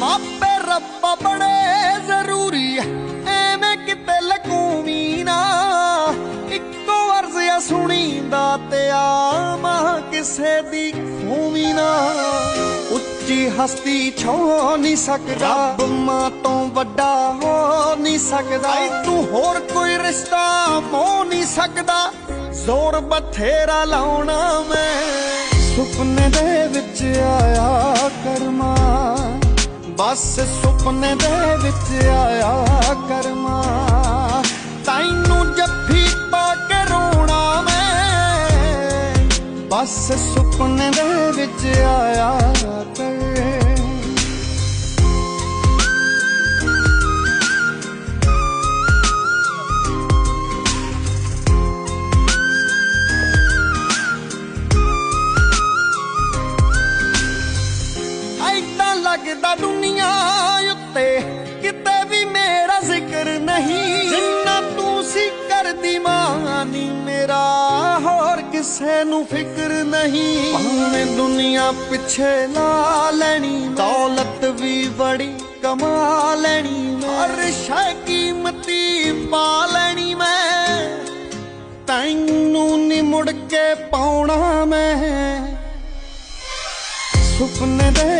ਮਾਪੇ ਰੱਬਾ ਬੜੇ ਜ਼ਰੂਰੀ ਐ। ਐਵੇਂ ਕਿਤੇ ਲਕੂਵੀ ਨਾ। ਇੱਕੋ ਅਰਜ਼ ਆ ਸੁਣੀਂਦਾ ਤੇ ਆਮਾ ਕਿਸੇ ਦੀ ਖੂਵੀ ਨਾ। ਉੱਚੀ ਹਸਤੀ ਛੋ ਨਹੀਂ ਸਕਦਾ। ਰੱਬ ਮਾਂ ਤੋਂ ਵੱਡਾ ਹੋ ਨਹੀਂ ਸਕਦਾ। ਤੂੰ ਹੋਰ ਕੋਈ ਰਿਸ਼ਤਾ ਹੋ ਨਹੀਂ ਸਕਦਾ। ਜ਼ੋਰ ਬਥੇਰਾ ਲਾਉਣਾ ਮੈਂ। ਸੁਪਨੇ ਦੇ ਵਿੱਚ ਆਇਆ ਬਸ ਸੁਪਨੇ ਦੇ ਵਿੱਚ ਆਇਆ ਕਰਮਾ। ਤੈਨੂੰ ਜੱਫੀ ਪਾ ਕੇ ਰੋਣਾ ਮੈਂ। ਬਸ ਸੁਪਨੇ ਦੇ ਵਿੱਚ ਆਇਆ ਕਰ ਲੱਗਦਾ ਦੁਨੀਆ ਉੱਤੇ ਕਿਤੇ ਵੀ ਮੇਰਾ ਜ਼ਿਕਰ ਨਹੀਂ। ਜਿੰਨਾ ਤੂੰ ਸੀ ਕਰਦੀ ਮਾਨੀ, ਮੇਰਾ ਹੋਰ ਕਿਸੇ ਨੂੰ ਫਿਕਰ ਨਹੀਂ। ਭਾਵੇਂ ਦੁਨੀਆ ਪਿੱਛੇ ਲਾ ਲੈਣੀ, ਦੌਲਤ ਵੀ ਬੜੀ ਕਮਾ ਲੈਣੀ ਹਰ ਸ਼ੈ ਕੀਮਤੀ ਪਾ ਲੈਣੀ ਮੈਂ। ਤੈਨੂੰ ਨੀ ਮੁੜ ਕੇ ਪਾਉਣਾ ਮੈਂ। ਸੁਪਨੇ ਦੇ